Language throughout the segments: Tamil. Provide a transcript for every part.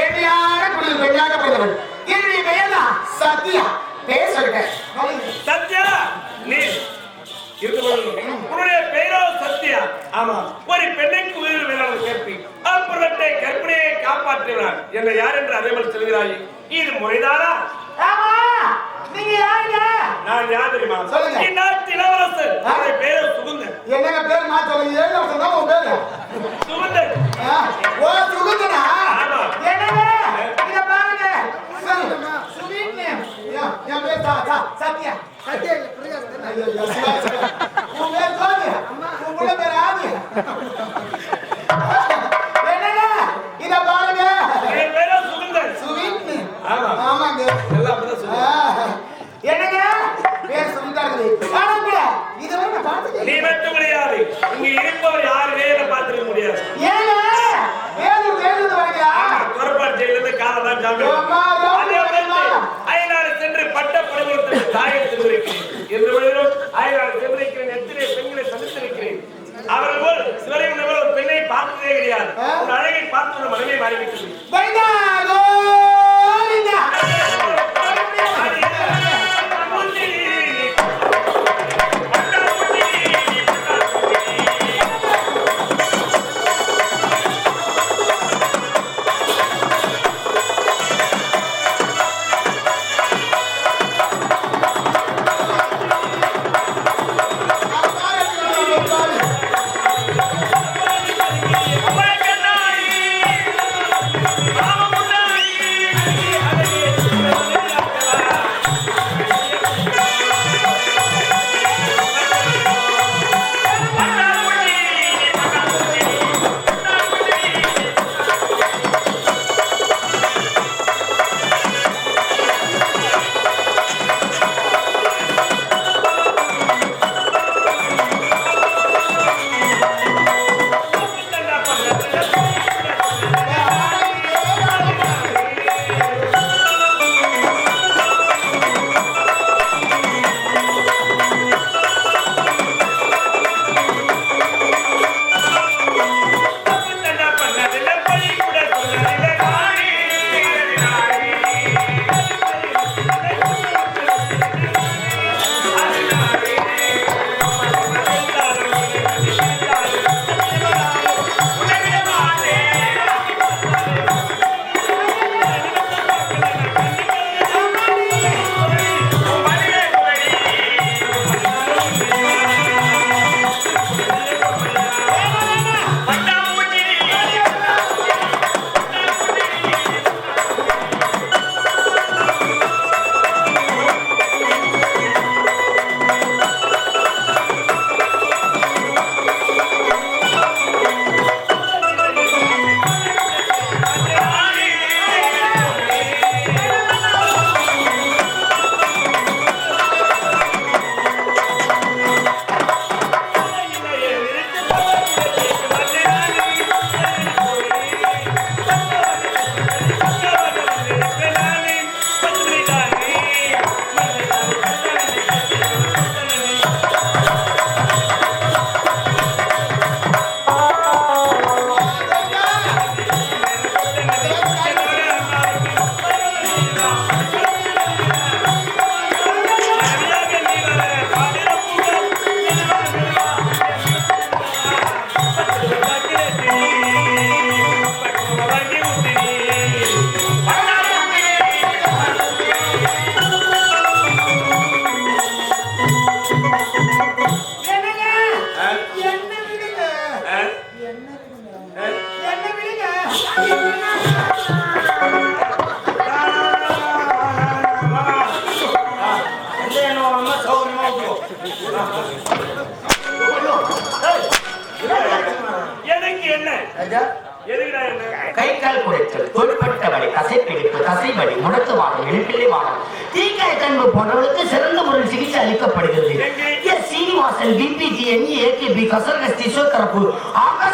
ஏழ்மையான குடியில் பெண்ணாக பிறந்தவள். என்னுடைய பெயர் தான் சத்யா. பெயர் சொல்லிட்டேன். சத்யா நீ உன்னுடைய ஆமா. ஒரு பெண்ணுக்கு உயிர் வேளாண் கேட்பி அப்புறத்தை கற்பனையை காப்பாற்றினார். என்னை யார் என்று அறியாமல் செல்கிறாய். இது முறைதானா ஆமா. நீங்க யாருங்க? நான் யார் தெரியுமா? சொல்லுங்க. இந்நாட்டு இளவரசர். பேர் மாத்த ஆயிரம் செவிலிருக்கிறேன் எத்தனை பெண்களை சந்தித்திருக்கிறேன் அவர்கள் போல் சிவரையும் ஒரு பெண்ணை பார்த்ததே கிடையாது. ஒரு அழகை பார்த்து ஒரு மனமே மாறிவிட்டது.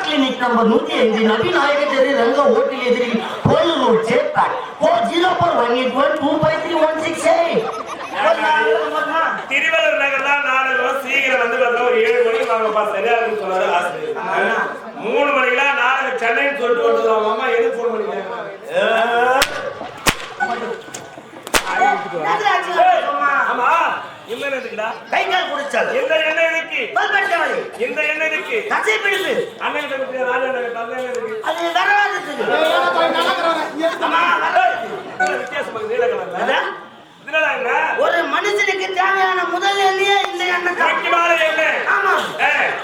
கிளினிக் நம்பர் நூத்தி அஞ்சு நபிநாயக தெரு ரங்க ஹோட்டல் எதிரில் கோயில் road சேப்பாட் four zero four one eight one two five three one six eight Tiruvallur நகர்ல நாலு சீக்கிரம் வந்து பார்த்தா ஒரு ஏழு மணிக்கு வாங்கப்பா சரியா இருக்குன்னு சொன்னாரு ஆசிரியர் மூணு மணிக்கு நாளைக்கு சென்னைன்னு சொல்லிட்டு வந்து அம்மா எது ஃபோன் பண்ணிக்கிறாங்க ஆமா. எண்ணெய் இருக்குடா கை கால் குடிச்சால். இந்த எண்ணெய் இருக்கு? பல்பட்ட வலி இந்த எண்ணெய் இருக்கு? தசை பிடிப்பு அண்ணன் கிட்ட கொடுத்து ராஜா தந்தை இருக்கு? அது வரவாதத்துக்கு ஏய், போய் நடக்கிறவங்க. ஏன் ஆமா வர இதுல வித்தியாசமா நீல கலர்ல. அதான். இதுல என்ன? ஒரு மனுஷனுக்கு தேவையான முதல் எண்ணெயே இந்த எண்ணெய் ஆமா.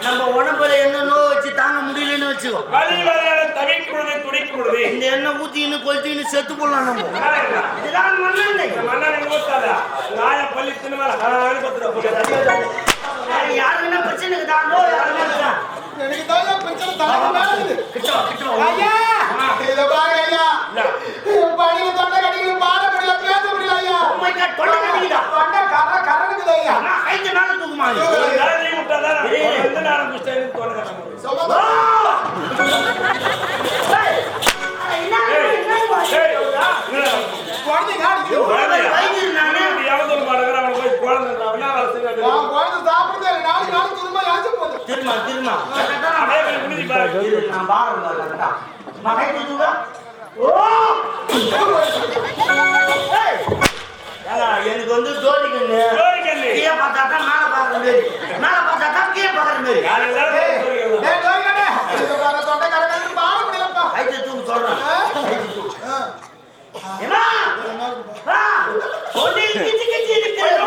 நம்ம உடம்புல என்ன நோய் வச்சு தாங்க முடியலன்னு வச்சுக்கோ. துடிக்கும் பொழுது இந்த எண்ணெய் ஊத்தின்னு கொளுத்தின்னு செத்து போடலாம் நம்ம? இதுதான் மண்ணெண்ணெய் இந்த மண்ணெண்ணெய் ஊத்தாத? நாய பள்ளி சினிமால கலரான பத்து யாருன்னா பிரச்சனைக்கு தான்? எனக்கு தான் பிரச்சனை வா. ஐயா, இதை பாருங்க ஐயா. பையனை தொண்டை கட்டிக்கிட்டு பாட முடியல, பேச முடியல ஐயா. தொண்டை கட்டிக்கிட்டா? தொண்டை கர- கரங்குது ஐயா. தூக்குமா? ஒரு நாள் நான் எந்த நேரம் குஸ்டாயின்னு தோணுது என்ன குழந்தை போய் குழந்தை எனக்கு நான் பாருங்க கரெக்டா. நான் ஓ! எனக்கு வந்து ஜோடி கண்ணு கண்ணு. கீழே பார்த்தா தான் மேல பாக்குற மாதிரி மேல பார்த்தா தான் கீழே யார் எல்லாரும் ஏய், சொல்லிக்கிறது. ஏய், நோய்கண்ணே. இதை பாரு, தொண்டை கரங்குது, பாட முடியலப்பா. கைத்தை தூக்கு சொல்றேன் இருக்கிறது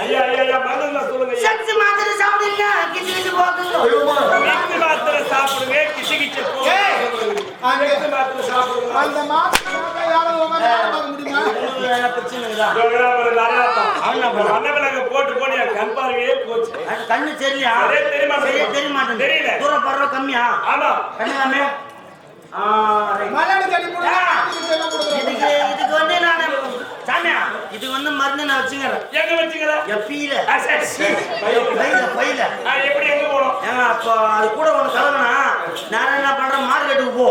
ஐயோ, ஐயோ. ஐயா, தான் சொல்லுங்க. சக்தி மாத்திரை சாப்பிடுங்க. கிச்சு கிச்சு போகுது. மிக்ஸி மாத்திரை சாப்பிடுங்க, கிச்சு கிச்சு மாத்திரை சாப்பிடுங்க. அந்த வேலை பார்க்க முடியுமா? என்ன பிரச்சனை போட்டு போட்டு கண் பார்வையே போச்சு. கண்ணு சரியா சரியா தெரிய மாட்டேங்குது. சரியா தெரிய மாட்டேங்குது தெரியல. தூரம் படுற கம்மியா ஆமா. கண்ணு கம்மி ஆ, right. மலையாள செடி போடுங்க ஆ. இதுக்கு வந்து நான் சாமியா இதுக்கு வந்து மருந்து நான் வச்சுக்கிறேன் எங்க வச்சுக்கல? எப்பீல. பையில பையில ஆ, எப்படி எங்க? ஏங்க அப்போ அது கூட ஒன்று கலவனா நான் என்ன பண்றேன் மார்க்கெட்டுக்கு போ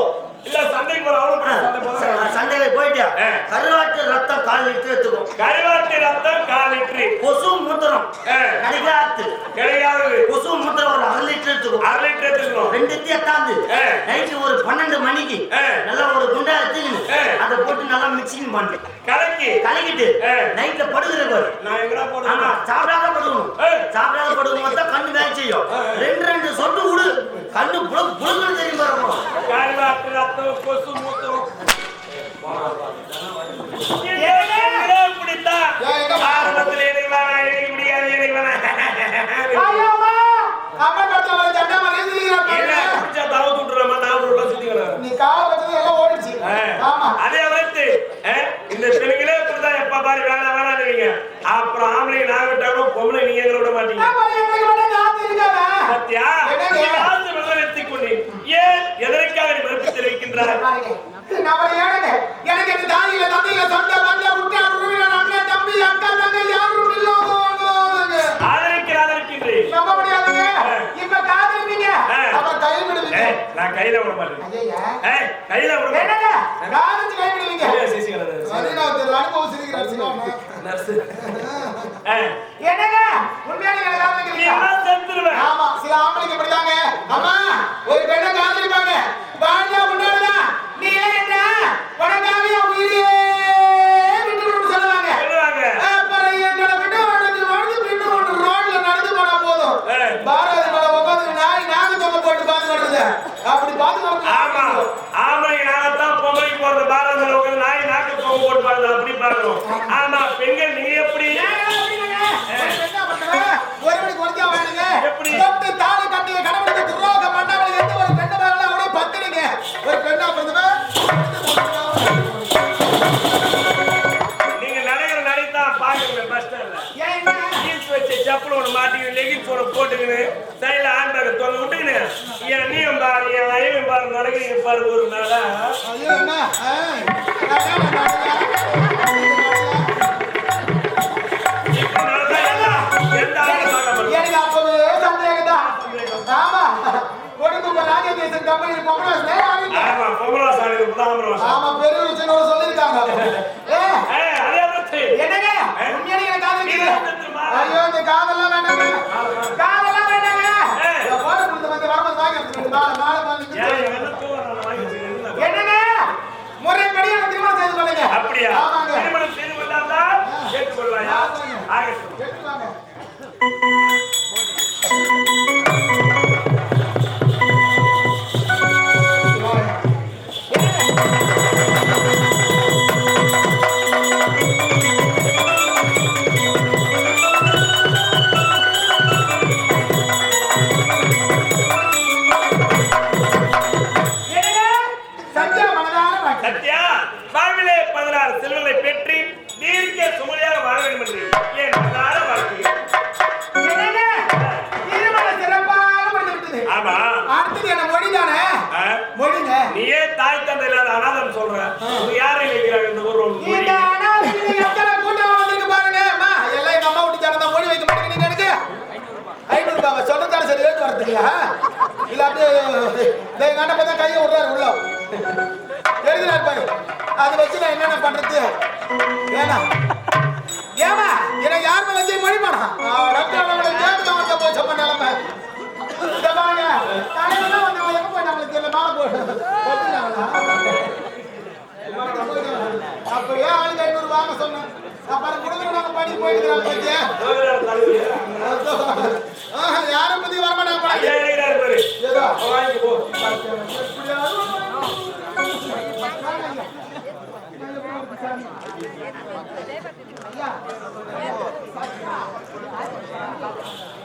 இல்ல, சந்தைக்கு போறோம். அவ்வளவு பெரிய சந்தை போறோம். சண்டையில போயிட்டு ஆ. கருவாட்டு ரத்தம் கால் லிட்டர் எடுத்துக்கும் கருவாட்டு ரத்தம் கால் லிட்டரு. கொசு மூத்திரம். கிடைக்காது கிடையாது. கொசு மூத்திரம் ஒரு அரை லிட்டர் எடுத்துக்கும் அரை லிட்டர் எடுத்துக்கணும். ரெண்டு எத்தாந்து. நைட்டு ஒரு பன்னெண்டு மணிக்கு. நல்லா ஒரு குண்டா. அதை போட்டு நல்லா மிக்சிங் பண்ணு கலக்கி. கலக்கிட்டு. நைட்ல படுக்கிற பாரு? சாப்பிடாத படுக்கணும். சாப்பிடாத படுக்கும் தான் கண்ணு வேலை செய்யும். ரெண்டு ரெண்டு சொட்டு விடு கண்ணு புழு புழுங்குன்னு தெரியும் ரத்தம், கொசு மூத்திரம். ஏன் இப்படித்தான்? ஏன் எங்க பா- ஆரம்பத்துல வேணாம், எனக்கு முடியாது, வந்து இந்த பெண்களே இப்படிதான் எப்ப பாரு வேணாம் வேணாம்னுவீங்க அப்புறம் ஆம்பளை நான் விட்டாலும் பொம்பளை நீங்க விட மாட்டீங்க. அப்ப எங்களுக்கு கொண்டேன் ஏன் எதற்காக நீ மறுப்பு நான் எனக்கு தாயில தந்தையில இல்ல, சொந்த நான் கையில விட மாட்டேன். ஏய், கையில விட மாட்டேன் என்னங்க? காதலிச்சு கைவிடுவீங்க. சரியா, சிசிகலா, நர்ஸ். பதினாவது அனுபவம் சிரிக்கிறார் சினிமா. நர்ஸ். ஏய், என்னங்க? உண்மையா நீங்க நீ காதலிக்கிறீங்களா? எல்லாம் செத்துருவேன். ஆமா சில ஆம்பளைங்க இப்படிதாங்க அம்மா ஒரு பெண்ணை காதலிப்பாங்க வாழ்ந்தா முன்னாடிதான் நீ ஏன் என்ன உனக்காக உயிரையே விட்டு விட்டு சொல்லுவாங்க சொல்லுவாங்க. அப்புறம் என்னோட விட்டு வாழ்ந்து வாழ்ந்து பின்னு ஒன்று ரோட்ல நடந்து போனா போதும் ஏய். பாரதி மேல உட்காந்து நாய் நாங்க தொங்க போட்டு பார்த்து வருது அப்படி பார்த்து ஆமா. ஆம்பளைங்க நாங்கத்தான் பொம்பளைக்கு போறது பாரதில் உட்கார்ந்து நாய் நாக்கு தொங்க போட்டு பாருங்க. அப்படி பார்க்கணும் ஆமா. பெண்கள் நீங்க எப்படி ஒரு மணிக்கு ஒருத்தியா வேணுங்க எப்படி? தொட்டு தாலி கட்டிய கணவனுக்கு துரோகம் பண்ணாமல் எந்த ஒரு பெண்ணை மேல அவனே பத்திரிங்க ஒரு பெண்ணா பிறந்தவ நீங்க நடக்கிற நடைத்தான் பாக்குறீங்க பஸ் ஸ்டாண்ட்ல ஏன் வச்ச செப்பல் ஒன்று மாட்டிக்கிட்டு லெகின்ஸ் ஒன்று ஹேண்ட்பேக் என்னையும் பாரு என் ஐயும் பாரு நடக்கிறீங்க பாரு ஒரு நாளா? என்னங்க? காதல் காதல் என்னன்னா முறைப்படி எனக்கு திருமணம் செய்து கொள்ளுங்க. அப்படியா? திருமணம் செய்து கொண்டால் தான் கேட்டுக்கொள்வாயா? ஆகட்டும்.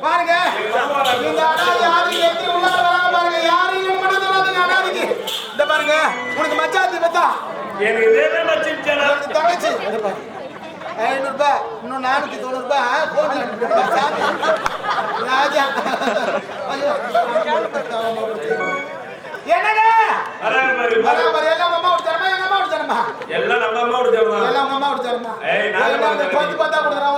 பாருங்க. இந்த அனாதி ஆதி எட்டி உள்ளார வராங்க பாருங்க. யாரையும் மட்டும் சொல்லாதீங்க அனாதிக்கு. இந்த பாருங்க. உனக்கு மச்சாத்தி பத்தா எனக்கு தங்கச்சி. ஐநூறுபா. இன்னும் நானூத்தி தொண்ணூறு ரூபாய் போன்ல ராஜா. என்னங்க? எல்லாம் அம்மா ஒரு அம்மா அம்மா கொடுத்தாருமா எல்லாம் அம்மா கொடுத்தாருமா ஏய் நான் பத்து பத்தா கொடுக்குறான்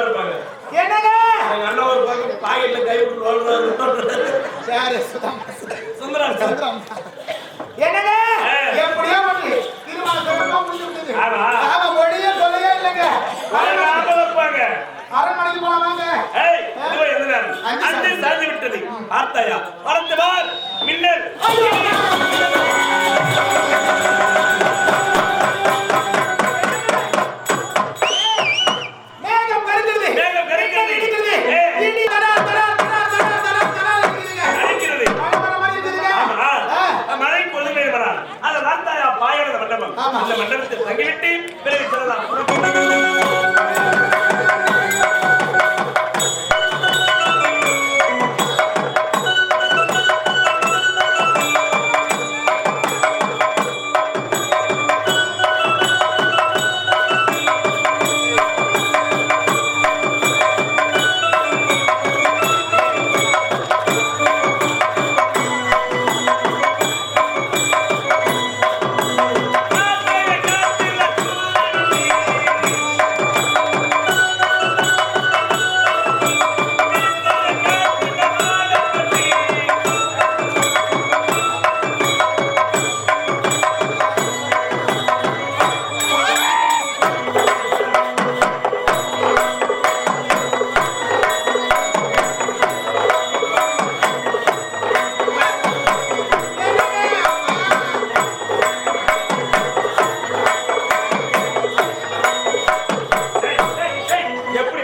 இருப்பாங்க. என்னங்க? ஒரு பக்கம் பாக்கெட்ல கை சுந்தரம். என்னங்க? எப்படியோ பண்ணி திருமணம் முடிஞ்சு விட்டது ஆமா. மொழியே சொல்லையே இல்லைங்க. அரண்மனைக்கு போலாமாங்க ஏய் இதுவே என்ன அஞ்சு சாதி விட்டது. ஆத்தாயா பறந்து பார் மின்னல்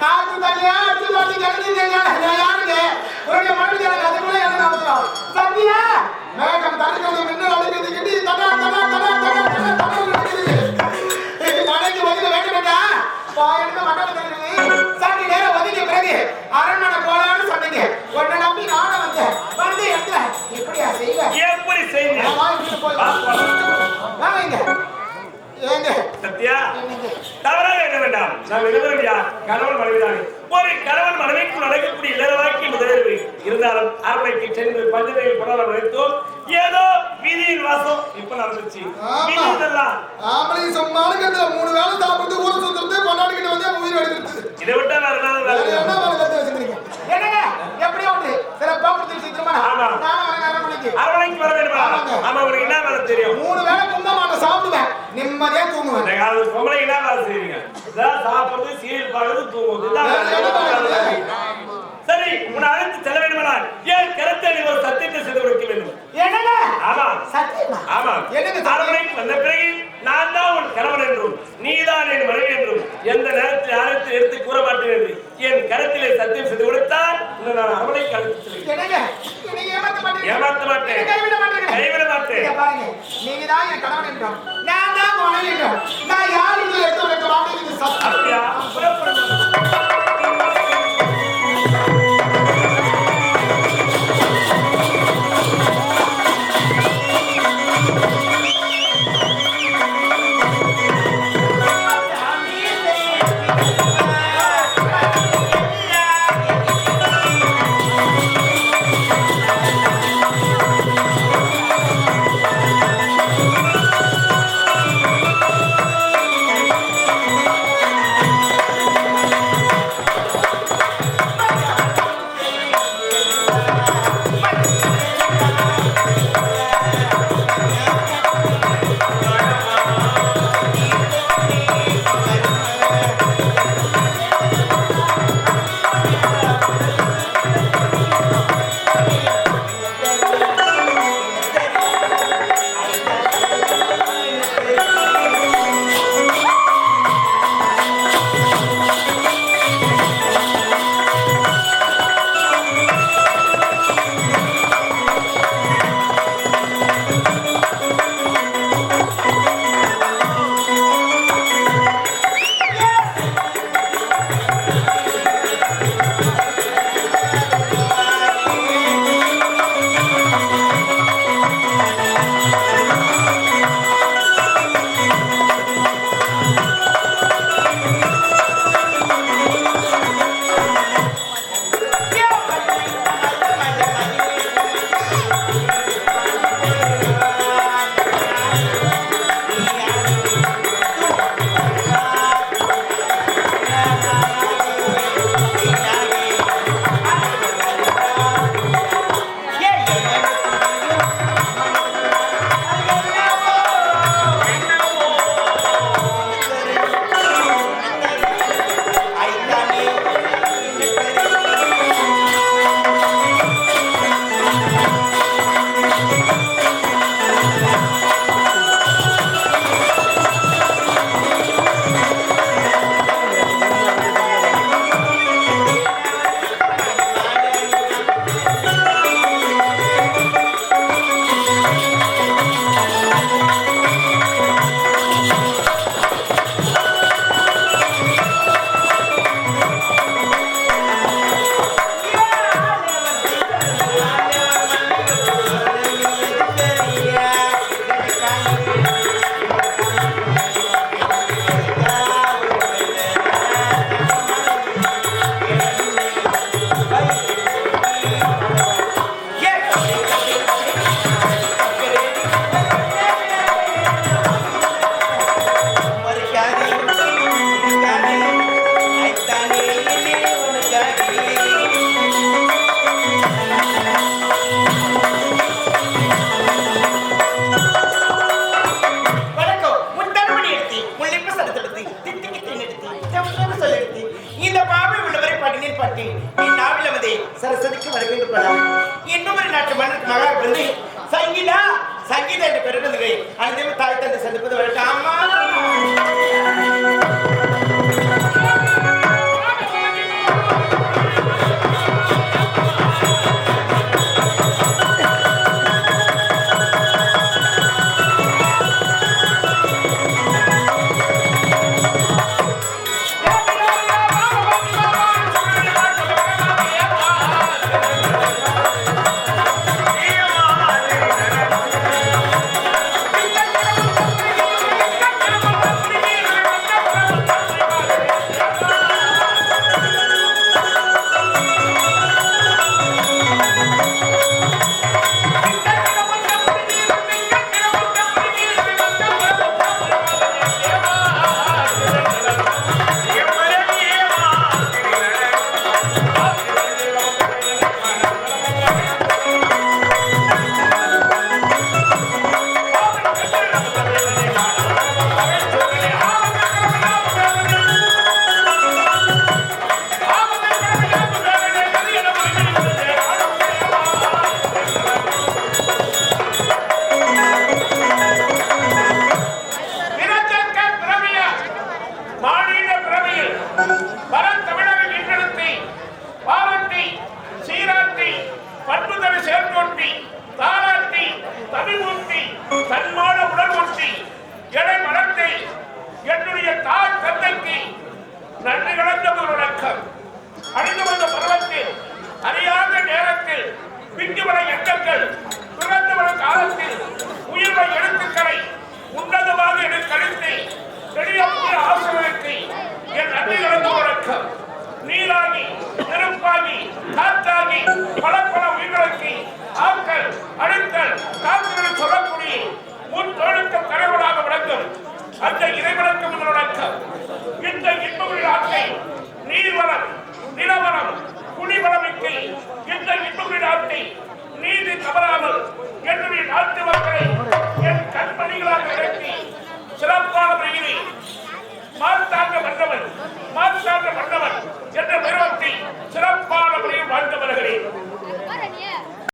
నాకు కళ్యాణి మళ్ళీ కలిసి யாருங்க உன்னுடைய மனைவி எனக்கு அதுக்குள்ள எனக்கு அவசரம். சத்தியா மேகம் தடுக்கிறது மின்னல் கிட்டி தட்டா தட்டா நாம் இருவரும் யார் கணவன் மனைவிதான். ஒரு கணவன் மனைவிக்கு நடக்கக்கூடிய இல்லறவாக்கி முதலில் இருந்தாலும் அரண்மனைக்கு சென்று பஞ்சதையில் புறாரம் நினைத்தோம் ஏதோ வீதியின் வாசம் இப்ப நடந்துச்சு. ஆமா. வீதி இதெல்லாம் ஆம்பளைங்க சும்மா இருக்கிறதுல மூணு வேளை சாப்பிட்டு ஊரை சுத்துறது கொண்டாடிக்கிட்டு வந்து உயிர் எடுக்கிறது இதை விட்டா வேற என்னங்க? எப்படி ஒன்று. நான் வரேன் அரண்மனைக்கு. அரண்மனைக்கு வர வேண்டுமா. ஆமா உனக்கு என்ன வேலை தெரியும்? மூணு வேளை கும்ப மாட்டேன் சாப்பிடுவேன். நிம்மதியா தூங்குவேன். பொம்பளை என்ன சாப்பிடுறது சீரியல் பார்க்கறது தூங்குவது? சரி உன்னை அழைத்து செல்ல வேண்டுமானால் ஏன் கருத்தை நீ ஒரு சத்தியத்தை செய்து கொடுக்க வேண்டும்? என்னங்க? ஆமா. சத்தியமா? ஆமா. சத்தியம்? அரண்மனைக்கு வந்த பிறகு நான் தான் உன் கணவன் என்றும் நீதான் என் மனைவி என்றும் எந்த நேரத்தில் யாருக்கு எடுத்து கூற மாட்டேன் என்று என் கருத்திலே சத்தியம் செய்து கொடுத்தால் நான் என்னங்க? நீங்க ஏமாத்த மாட்டேன். கைவிட மாட்டேன். நீங்க தான் என் கணவன் என்றோம் நான் தான் என்றோம் நான் யாருக்கு எடுத்து வைக்க மாட்டேன்